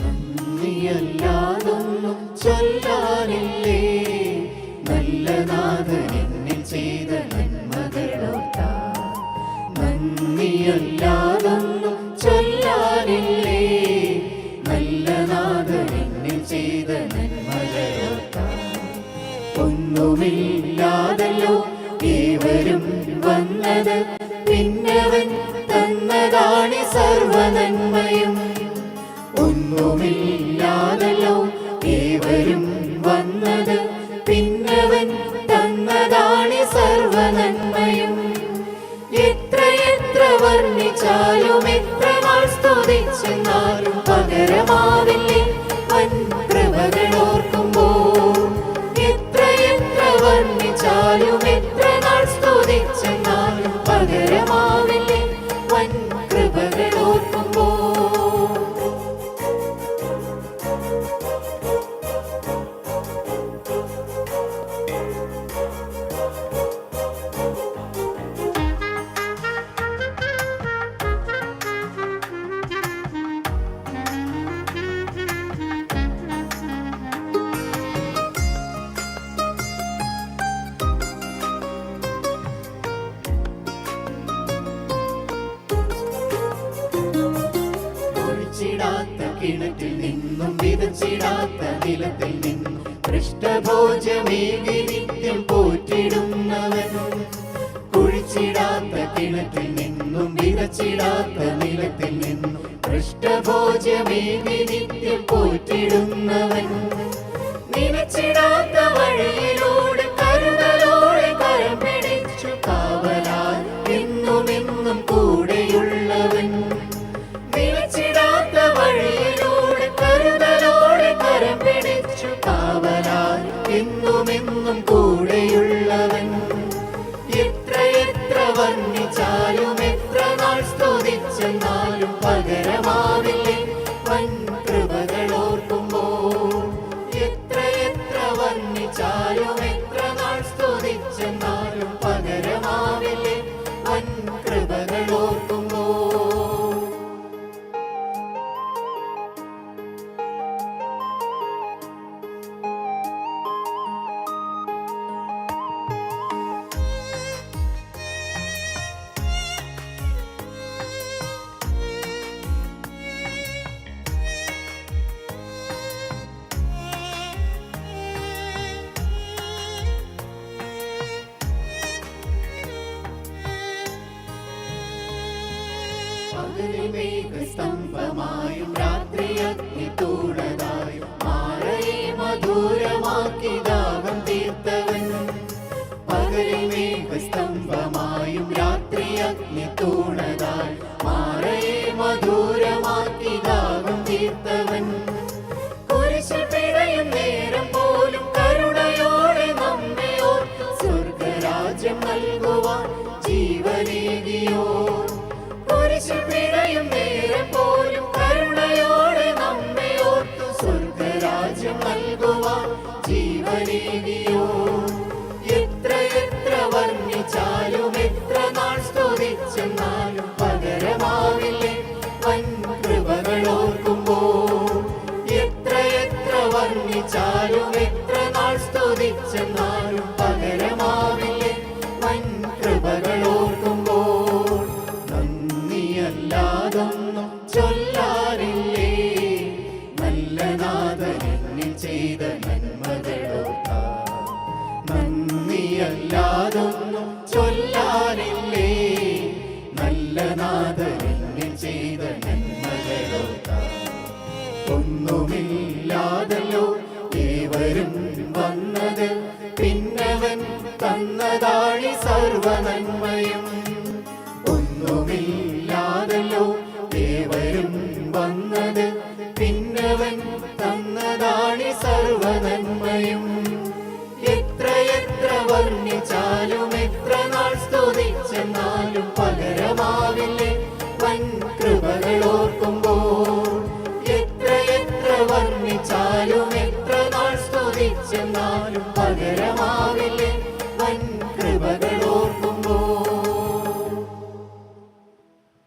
നന്ദിയല്ലാതൊന്നും ചൊല്ലാനില്ലേ? നല്ല നാഥൻ എന്നിൽ ചെയ്ത നന്മകളോട്ട. നന്ദിയല്ലാതൊന്നും ചൊല്ലാനില്ലേ? നല്ല നാഥൻ എന്നിൽ ചെയ്ത നന്മകളോട്ട. ഒന്നുമില്ലാതല്ലോ ഏവരും വന്നത്. പിന്നവൻ തന്നതാണ് സർവനന്മയും. ഒന്നുമില്ലാതല്ലോ ഏവരും വന്നത് പിന്നവൻ തന്നതാണി സർവനന്മയും. എത്ര എത്ര വർണിച്ചാലും എത്ര നാൾ പകരമാവില്ലേ. ഒഴിച്ചിടാത്ത കിണറ്റിൽ നിന്നും വിതച്ചിടാത്ത നിലത്തിൽ നിന്നും പൃഷ്ഠഭോജമേകി നിത്യം പോറ്റിടുന്നവൻ. കുഴിച്ചിടാത്ത കിണറ്റിൽ നിന്നും വിതച്ചിടാത്ത നിലത്തിൽ നിന്നും പൃഷ്ഠഭോജമേകി നിത്യം പോറ്റിടുന്നവൻ. നിലച്ചിടാത്ത വഴിയിലൂടെ വർണിച്ചാലും സ്തംഭമായും വർണിച്ചാലും എത്ര നാൾ സ്തുതിച്ചെന്നാലും പകരമാവില്ലേ? വൻ കൃപകളോർക്കുമ്പോൾ നന്ദിയല്ലാതൊന്നും ചൊല്ലാറില്ലേ? നല്ല ചെയ്ത നന്ദിയല്ലാതൊന്നും ചൊല്ലാറില്ലേ എത്ര